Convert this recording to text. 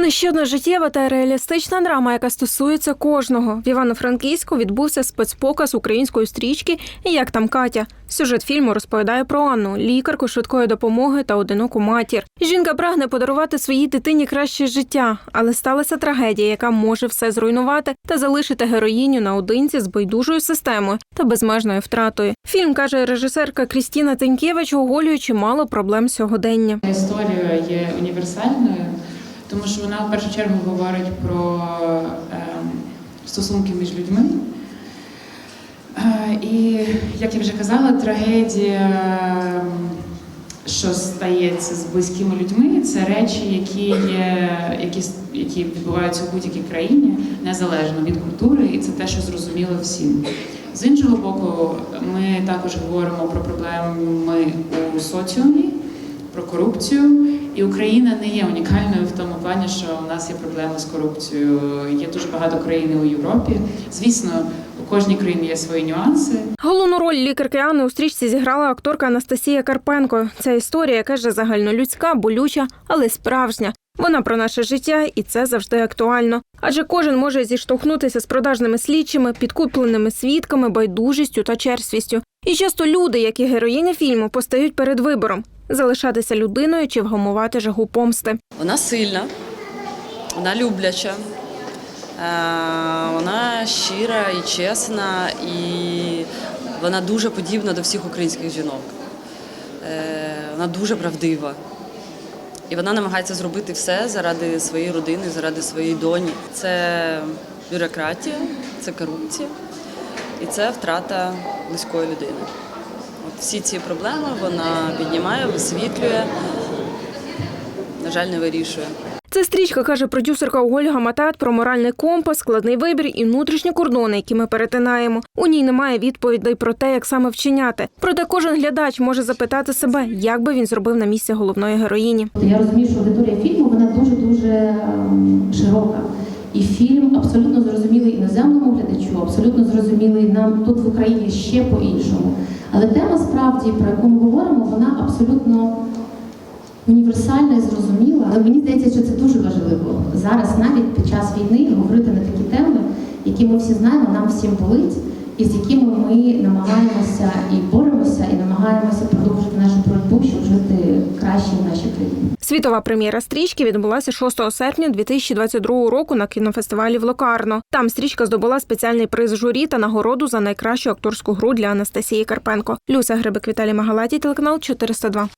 Нещодно життєва та реалістична драма, яка стосується кожного. В Івано-Франківську відбувся спецпоказ української стрічки як там Катя. Сюжет фільму розповідає про Анну, лікарку швидкої допомоги та одиноку матір. Жінка прагне подарувати своїй дитині краще життя, але сталася трагедія, яка може все зруйнувати та залишити героїню наодинці з байдужою системою та безмежною втратою. Фільм каже режисерка Крістіна Тенькевич, оголює чимало проблем сьогодення. Історія є універсальною, тому що вона в першу чергу говорить про ем, стосунки між людьми. Е, І, як я вже казала, трагедія, ем, що стається з близькими людьми, це речі, які є, які, які відбуваються у будь-якій країні, незалежно від культури, і це те, що зрозуміло всім. З іншого боку, ми також говоримо про проблеми у соціумі, про корупцію. І Україна не є унікальною в тому плані, що у нас є проблеми з корупцією. Є дуже багато країн у Європі. Звісно, у кожній країні є свої нюанси. Головну роль лікарки Анни у стрічці зіграла акторка Анастасія Карпенко. Ця історія каже загальнолюдська, болюча, але справжня. Вона про наше життя, і це завжди актуально. Адже кожен може зіштовхнутися з продажними слідчими, підкупленими свідками, байдужістю та черствістю. І часто люди, як і героїня фільму, постають перед вибором залишатися людиною чи вгамувати жагу помсти. Вона сильна, вона любляча, е, вона щира і чесна, і вона дуже подібна до всіх українських жінок. Е, Вона дуже правдива. І вона намагається зробити все заради своєї родини, заради своєї доні. Це бюрократія, це корупція і це втрата близької людини. Всі ці проблеми вона піднімає, висвітлює, на жаль, не вирішує. Це стрічка, каже продюсерка Ольга Матат про моральний компас, складний вибір і внутрішні кордони, які ми перетинаємо. У ній немає відповідей про те, як саме вчиняти. Проте кожен глядач може запитати себе, як би він зробив на місці головної героїні. Я розумію, що аудиторія фільму вона дуже дуже широка. І фільм абсолютно зрозумілий іноземному глядачу, абсолютно зрозумілий нам тут в Україні ще по-іншому. Але тема справді, про яку ми говоримо, вона абсолютно універсальна і зрозуміла. Але мені здається, що це дуже важливо зараз, навіть під час війни, говорити на такі теми, які ми всі знаємо, нам всім болить, і з якими ми намагаємося і намагаємося продовжити нашу боротьбу, щоб жити краще в нашій країні. Світова прем'єра стрічки відбулася 6 серпня 2022 року на кінофестивалі в Локарно. Там стрічка здобула спеціальний приз журі та нагороду за найкращу акторську гру для Анастасії Карпенко. Люся Грибик Віталій Магалаті, телеканал 402.